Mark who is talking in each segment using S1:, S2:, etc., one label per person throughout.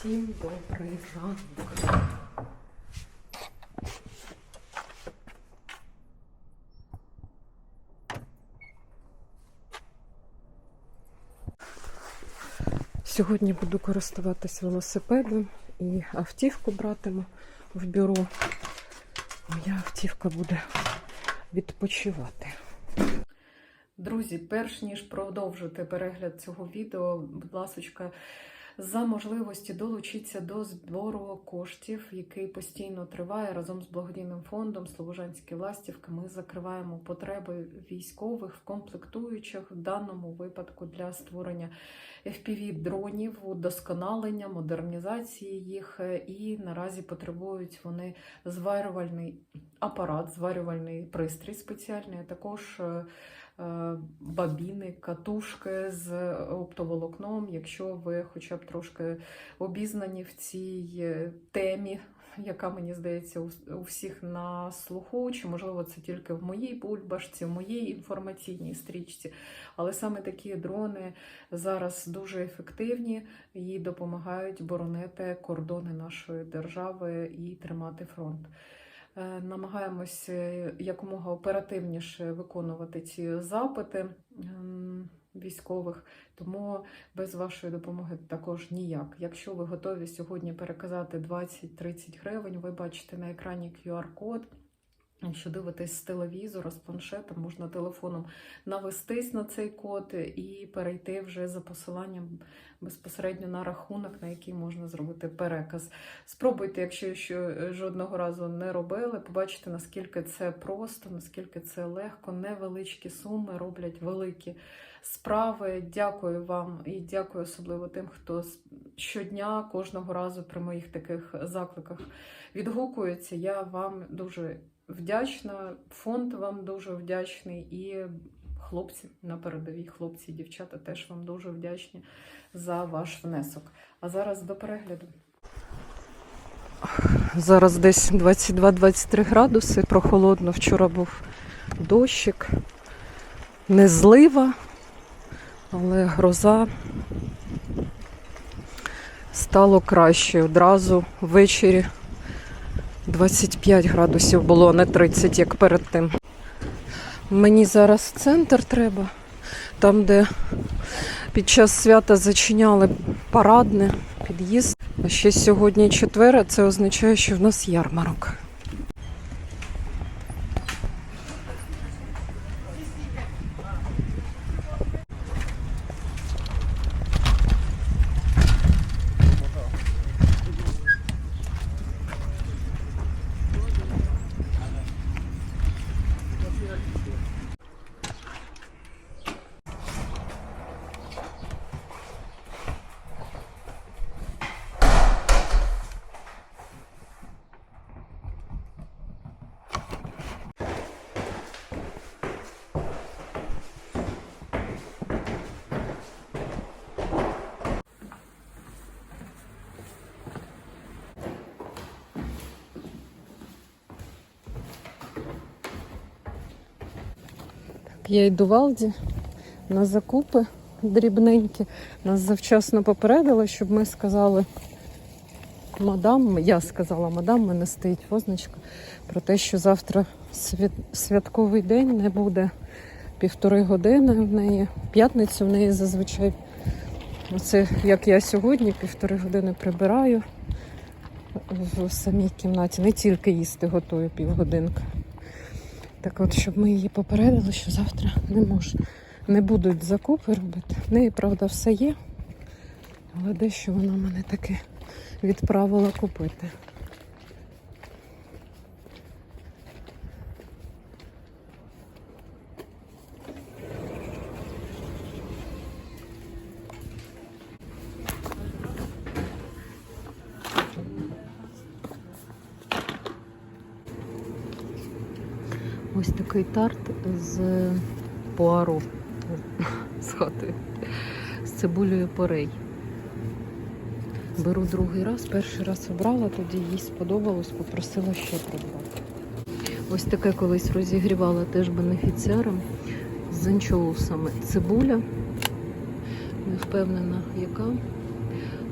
S1: Всім добрий ранок. Сьогодні буду користуватись велосипедом і автівку братиму в бюро. Моя автівка буде відпочивати. Друзі, перш ніж продовжити перегляд цього відео, будь ласка, за можливості долучіться до збору коштів, який постійно триває разом з благодійним фондом Слобожанські ластівки. Ми закриваємо потреби військових в комплектуючих в даному випадку для створення fpv дронів, удосконалення, модернізації їх. І наразі потребують вони зварювальний апарат, зварювальний пристрій спеціальний, а також е, бабіни, катушки з оптоволокном. Якщо ви хоча б трошки обізнані в цій е, темі, яка мені здається у всіх на слуху, чи можливо це тільки в моїй бульбашці, в моїй інформаційній стрічці. Але саме такі дрони зараз дуже ефективні і допомагають боронити кордони нашої держави і тримати фронт. Е, Намагаємось е, якомога оперативніше виконувати ці запити ем, військових, тому без вашої допомоги також ніяк. Якщо ви готові сьогодні переказати 20-30 гривень, ви бачите на екрані QR-код. Якщо дивитесь з телевізора, з планшета, можна телефоном навестись на цей код і перейти вже за посиланням безпосередньо на рахунок, на який можна зробити переказ. Спробуйте, якщо ще жодного разу не робили, побачите, наскільки це просто, наскільки це легко, невеличкі суми роблять великі справи. Дякую вам і дякую особливо тим, хто щодня, кожного разу при моїх таких закликах відгукується. Я вам дуже вдячна, фонд вам дуже вдячний і хлопці на передовій, хлопці і дівчата теж вам дуже вдячні за ваш внесок. А зараз до перегляду. Зараз десь 22-23 градуси, прохолодно. Вчора був дощик, не злива, але гроза стало краще. Одразу ввечері 25 градусів було, не 30, як перед тим. Мені зараз центр треба, там, де під час свята зачиняли парадне, під'їзд. А ще сьогодні четвер, а це означає, що в нас ярмарок. Я йду в Алді на закупи дрібненькі. Нас завчасно попередили, щоб ми сказали мадам, я сказала мадам, мене стоїть позначка про те, що завтра свят, святковий день не буде півтори години в неї. П'ятницю в неї зазвичай. Оце як я сьогодні півтори години прибираю в самій кімнаті. Не тільки їсти готую півгодинки. Так от, щоб ми її попередили, що завтра не мож, не будуть закупи робити. В неї, правда, все є, але дещо вона мене таки відправила купити. Ось такий тарт з пуаро з хати, з цибулею порей. Беру другий раз, перший раз обрала, тоді їй сподобалось, попросила ще придбати. Ось таке колись розігрівала теж бенефіціаром з анчоусами. Цибуля, не впевнена яка,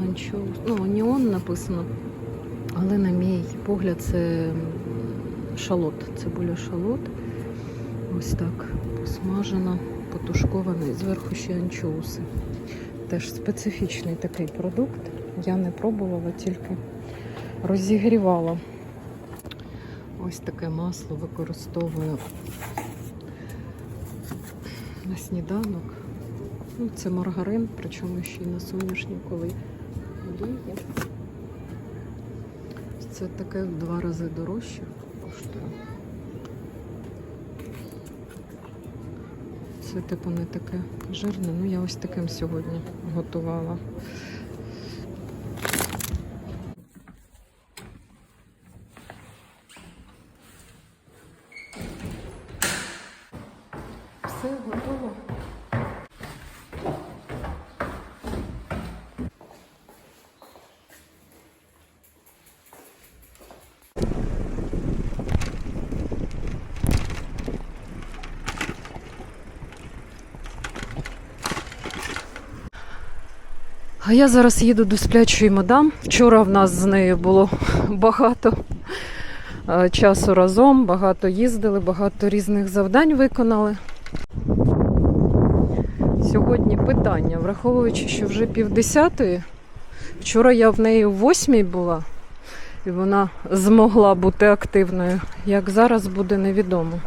S1: анчоус. Ну, оніон написано. Але на мій погляд, це шалот. Цибуля шалот. Ось так. Посмажена, потушкована і зверху ще анчоуси. Теж специфічний такий продукт. Я не пробувала, тільки розігрівала. Ось таке масло використовую на сніданок. Ну, це маргарин, причому ще й на соняшниковий олії. Це таке в два рази дорожче коштує. Це типу не таке жирне. Ну я ось таким сьогодні готувала. Все готово. А я зараз їду до сплячої мадам. Вчора в нас з нею було багато е, часу разом, багато їздили, багато різних завдань виконали. Сьогодні питання, враховуючи, що вже півдесятої, вчора я в неї в восьмій була, і вона змогла бути активною. Як зараз буде невідомо.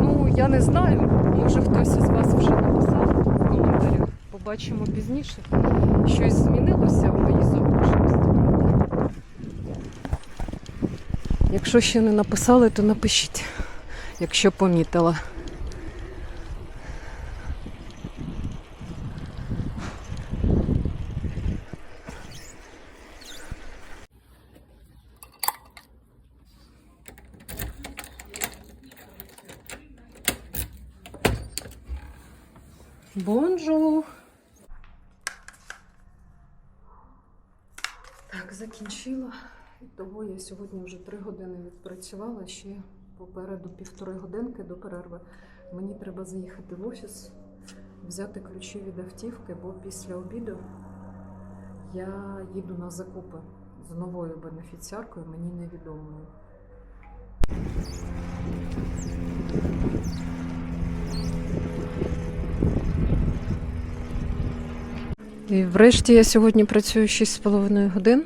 S1: Ну, я не знаю, може хтось із вас вже написав в коментарях. Побачимо пізніше. Щось змінилося в моїй зовнішності. Якщо ще не написали, то напишіть, якщо помітила. Бонжур! Так, закінчила. І Того я сьогодні вже три години відпрацювала, ще попереду півтори годинки до перерви. Мені треба заїхати в офіс, взяти ключі від автівки, бо після обіду я їду на закупи з новою бенефіціаркою, мені невідомою. І врешті я сьогодні працюю 6,5 годин.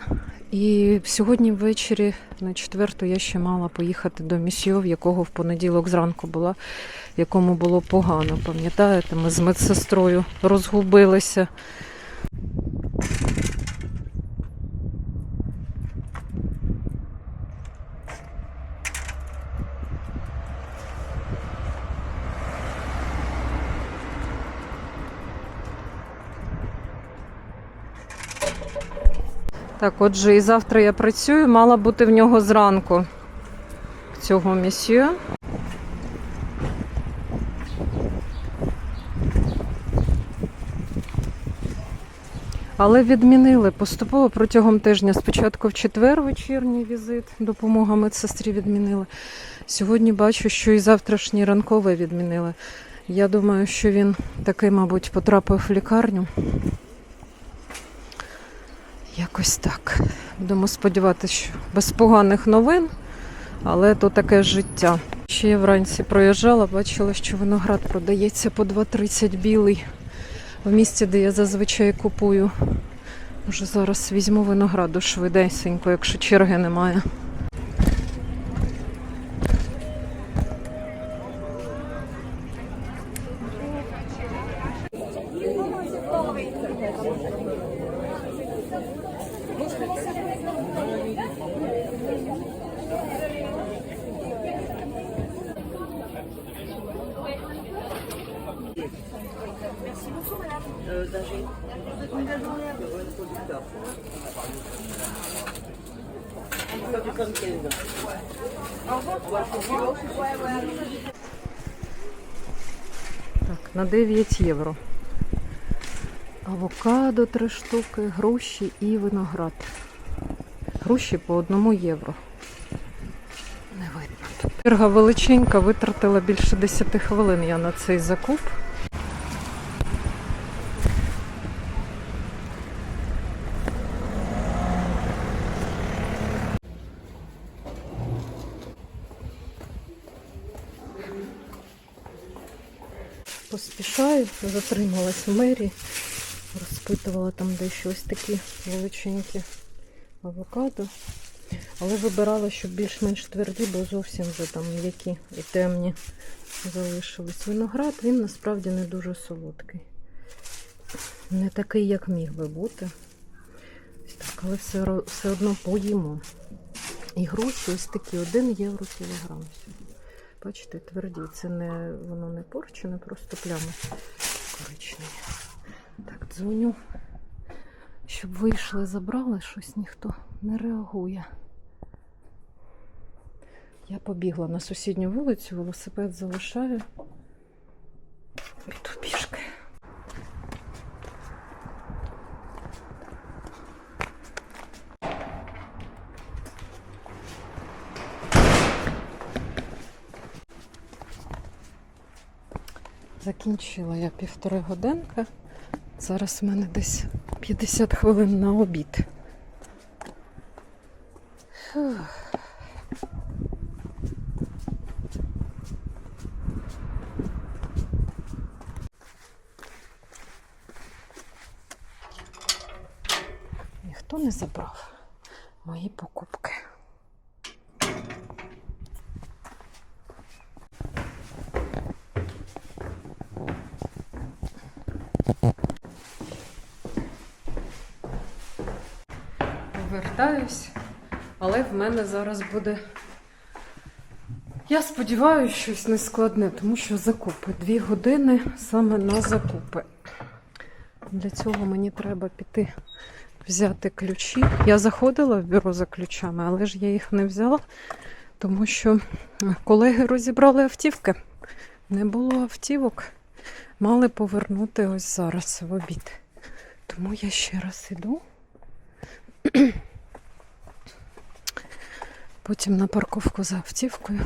S1: І сьогодні ввечері на четверту я ще мала поїхати до місьо, в якого в понеділок зранку була, якому було погано. Пам'ятаєте, ми з медсестрою розгубилися. Так, отже, і завтра я працюю, мала бути в нього зранку цього місьє. Але відмінили поступово протягом тижня. Спочатку в четвер вечірній візит, допомога медсестрі відмінили. Сьогодні бачу, що і завтрашній ранковий відмінили. Я думаю, що він таки, мабуть, потрапив в лікарню. Якось так. Будемо сподіватися, що без поганих новин, але то таке життя. Ще я вранці проїжджала, бачила, що виноград продається по 2,30 білий в місті, де я зазвичай купую. Може, зараз візьму винограду швидесенько, якщо черги немає. Так, на 9 євро. Авокадо 3 штуки, груші і виноград. Груші по 1 євро. Не видно. Черга величенька, витратила більше 10 хвилин я на цей закуп. Затрималась в мерії, розпитувала там дещо ось такі величенькі авокадо. Але вибирала, щоб більш-менш тверді, бо зовсім вже там м'які і темні залишились. Виноград, він насправді не дуже солодкий. Не такий, як міг би бути. Ось так, але все, все одно поїмо. І груші ось такі 1 євро кілограм. Бачите, тверді. Це не воно не порчене, просто плями коричневі. Так, дзвоню, щоб вийшли, забрали, щось ніхто не реагує. Я побігла на сусідню вулицю, велосипед залишаю. Піду пішки. Закінчила я півтори годинки. Зараз в мене десь 50 хвилин на обід. Фух. Ніхто не забрав мої покупки. Повертаюсь, але в мене зараз буде. Я сподіваюся, щось нескладне, тому що закупи. Дві години саме на закупи. Для цього мені треба піти взяти ключі. Я заходила в бюро за ключами, але ж я їх не взяла, тому що колеги розібрали автівки. Не було автівок. Мали повернути ось зараз в обід. Тому я ще раз іду. Потім на парковку за автівкою.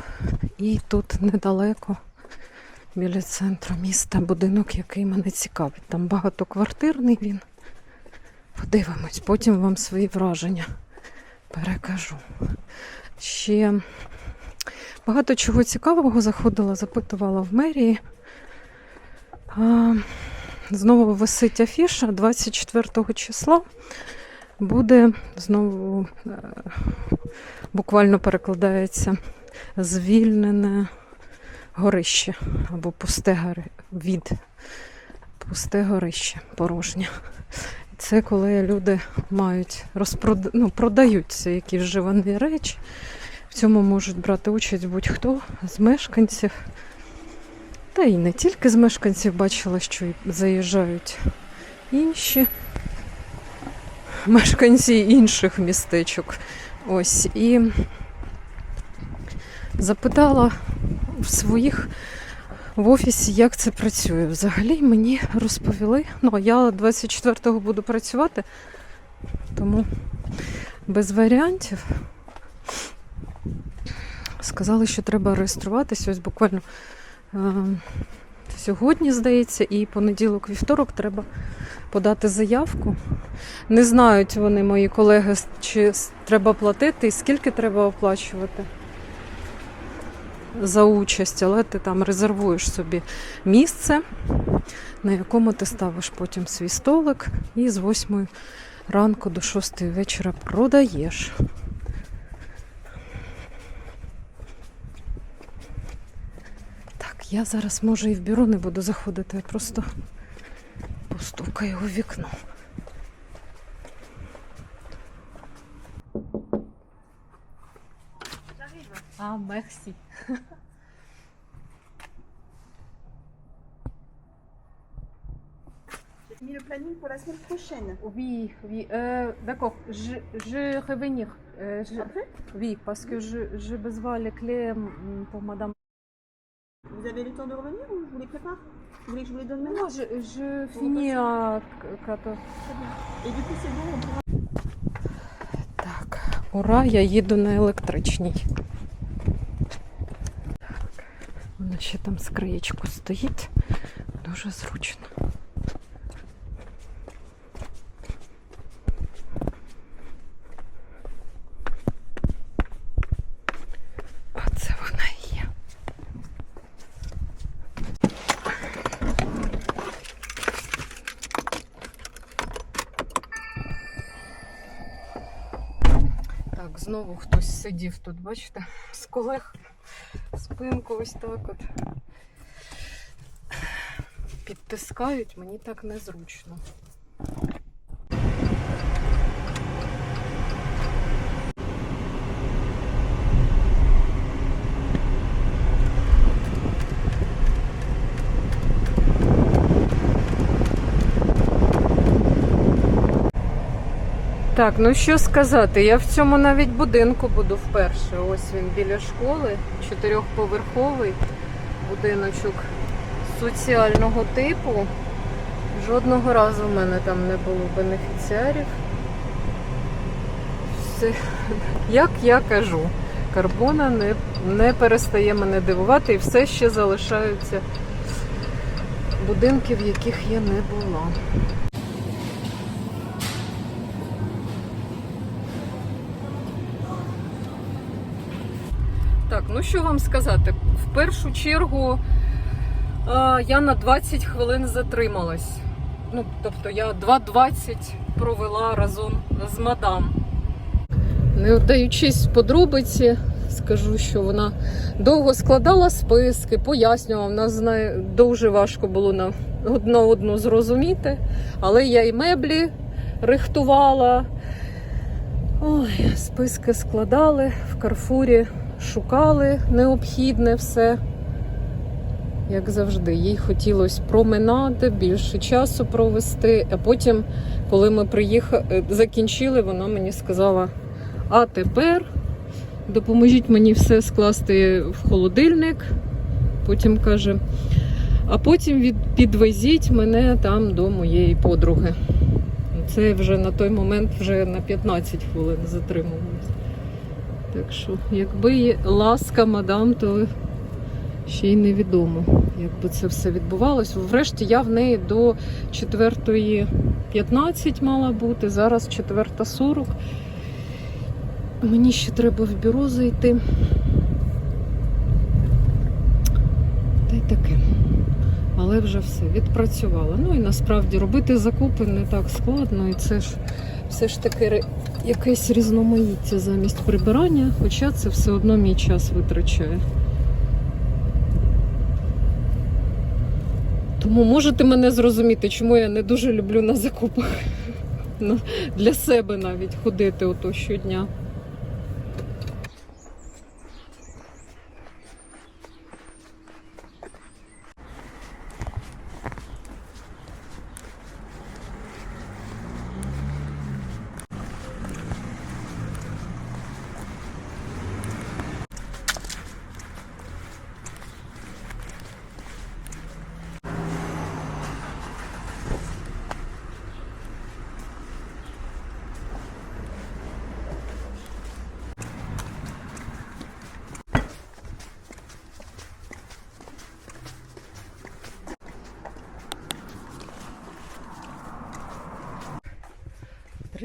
S1: І тут недалеко, біля центру міста, будинок, який мене цікавить. Там багатоквартирний він. Подивимось, потім вам свої враження перекажу. Ще багато чого цікавого заходила, запитувала в мерії. А, знову висить афіша 24 числа. Буде знову е, буквально перекладається звільнене горище або пусте гори, від пусте горище порожнє. Це коли люди мають розпрод... ну, продаються якісь вживані речі. В цьому можуть брати участь будь-хто з мешканців. Та і не тільки з мешканців бачила, що заїжджають інші мешканці інших містечок. Ось і запитала в своїх в офісі, як це працює. Взагалі мені розповіли. Ну, я 24-го буду працювати, тому без варіантів. Сказали, що треба реєструватися. Ось буквально е, сьогодні, здається, і понеділок, вівторок треба подати заявку. Не знають вони, мої колеги, чи треба платити і скільки треба оплачувати за участь, але ти там резервуєш собі місце, на якому ти ставиш потім свій столик і з 8 ранку до 6 вечора продаєш. Я зараз може і в бюро не буду заходити, я просто постукаю у вікно. А, мерсі.
S2: Mis le planning pour la semaine prochaine.
S1: Oui, oui, euh, d'accord. Je, je revenir. Euh, je-
S2: Après,
S1: oui, parce que je, je besoin les clés mm, pour madame.
S2: Avez le temps de revenir ou je vous les prépare Vous voulez que je vous les donne maintenant
S1: Non, je, je finis à 14.
S2: Très bien. Et du coup, c'est bon, on pourra...
S1: Так, ура, я їду на електричній. Вона ще там скриєчку стоїть. Дуже зручно. Оце вона і є. Так, знову хтось сидів тут, бачите, з колег спинку ось так от. Підтискають, мені так незручно. Так, ну що сказати, я в цьому навіть будинку буду вперше. Ось він біля школи, чотирьохповерховий будиночок соціального типу. Жодного разу в мене там не було бенефіціарів. Все, як я кажу, карбона не, не перестає мене дивувати і все ще залишаються будинки, в яких я не була. Ну що вам сказати? В першу чергу е, я на 20 хвилин затрималась. Ну, тобто я 2.20 провела разом з мадам. Не вдаючись в подробиці, скажу, що вона довго складала списки, пояснювала. Нас дуже важко було на одну одну зрозуміти. Але я і меблі рихтувала. Ой, списки складали в Карфурі шукали необхідне все. Як завжди, їй хотілося проминати, більше часу провести. А потім, коли ми приїхали, закінчили, вона мені сказала: а тепер допоможіть мені все скласти в холодильник. Потім каже, а потім підвезіть мене там до моєї подруги. Це вже на той момент вже на 15 хвилин затримувалося. Так що, якби є ласка, мадам, то ще й невідомо, як би це все відбувалося. Врешті я в неї до 4.15 мала бути, зараз 4.40. Мені ще треба в бюро зайти. Та й таке. Але вже все, відпрацювала. Ну і насправді робити закупи не так складно, і це ж все ж таки якесь різноманіття замість прибирання, хоча це все одно мій час витрачає. Тому можете мене зрозуміти, чому я не дуже люблю на закупах. Для себе навіть ходити ото щодня. –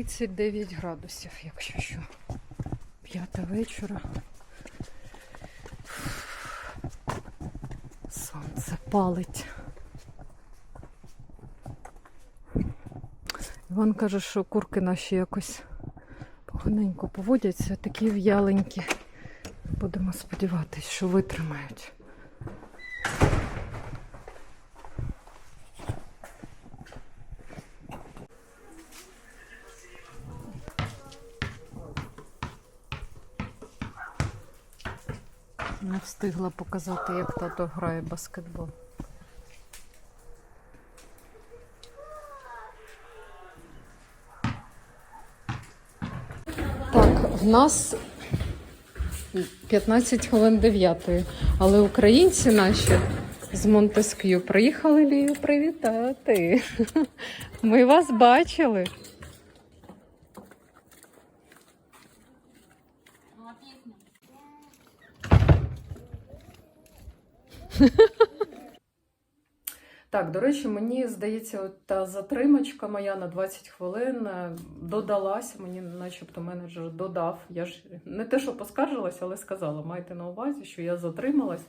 S1: 39 градусів, якщо що. П'ята вечора. Сонце палить. Іван каже, що курки наші якось поганенько поводяться, такі в'яленькі. Будемо сподіватися, що витримають. Не встигла показати, як тато грає баскетбол. Так, в нас 15 хвилин 9, але українці наші з Монтеск'ю приїхали Лію привітати. Ми вас бачили. Так, до речі, мені здається, та затримочка моя на 20 хвилин е, додалася. Мені, начебто, менеджер додав. Я ж не те, що поскаржилась, але сказала, майте на увазі, що я затрималась.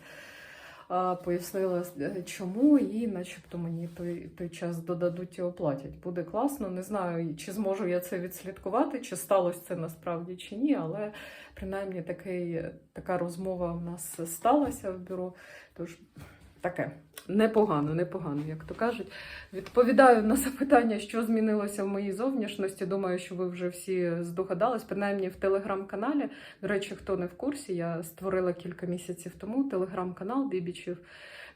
S1: пояснила, е, чому, і начебто мені той, той час додадуть і оплатять. Буде класно. Не знаю, чи зможу я це відслідкувати, чи сталося це насправді чи ні, але принаймні такий, така розмова в нас сталася в бюро. Тож таке непогано, непогано, як то кажуть. Відповідаю на запитання, що змінилося в моїй зовнішності. Думаю, що ви вже всі здогадались, принаймні в телеграм-каналі. До речі, хто не в курсі, я створила кілька місяців тому телеграм-канал Бібічів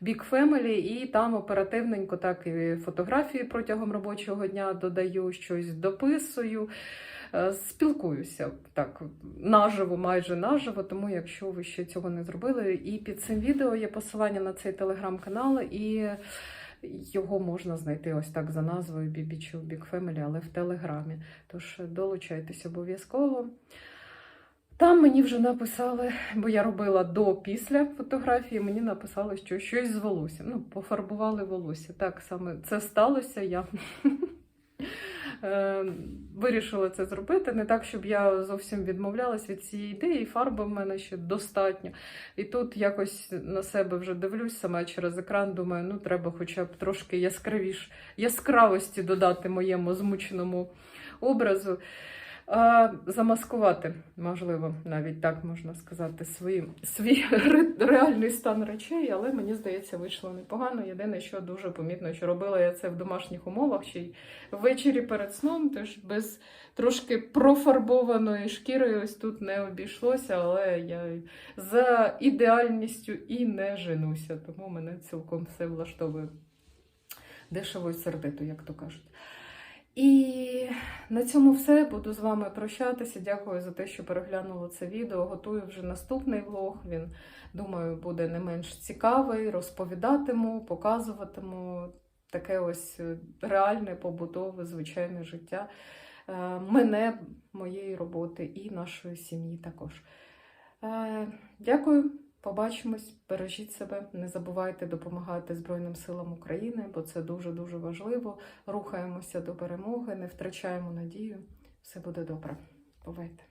S1: Big Family, і там оперативненько так і фотографії протягом робочого дня додаю, щось дописую. Е, Спілкуюся так наживо, майже наживо. Тому, якщо ви ще цього не зробили, і під цим відео є посилання на цей телеграм-канал, і його можна знайти ось так за назвою BBQ Big Family, але в Телеграмі. Тож долучайтесь обов'язково. Там мені вже написали, бо я робила до-після фотографії, мені написали, що щось з волоссям. Ну, пофарбували волосся. Так саме це сталося. Я е, вирішила це зробити. Не так, щоб я зовсім відмовлялась від цієї ідеї. Фарби в мене ще достатньо. І тут якось на себе вже дивлюсь сама через екран. Думаю, ну треба хоча б трошки яскравіш, яскравості додати моєму змученому образу. А, замаскувати, можливо, навіть так можна сказати, свої, свій реальний стан речей, але мені здається, вийшло непогано. Єдине, що дуже помітно, що робила я це в домашніх умовах, ще ввечері перед сном, тож без трошки профарбованої шкіри ось тут не обійшлося, але я за ідеальністю і не женуся, тому мене цілком все влаштовує. Дешево і сердито, як то кажуть. І на цьому все. Буду з вами прощатися. Дякую за те, що переглянули це відео. Готую вже наступний влог. Він, думаю, буде не менш цікавий. Розповідатиму, показуватиму таке ось е, реальне, побутове, звичайне життя е, мене, моєї роботи і нашої сім'ї також. Е, Дякую. Побачимось, бережіть себе, не забувайте допомагати Збройним силам України, бо це дуже-дуже важливо. Рухаємося до перемоги, не втрачаємо надію. Все буде добре. Бувайте!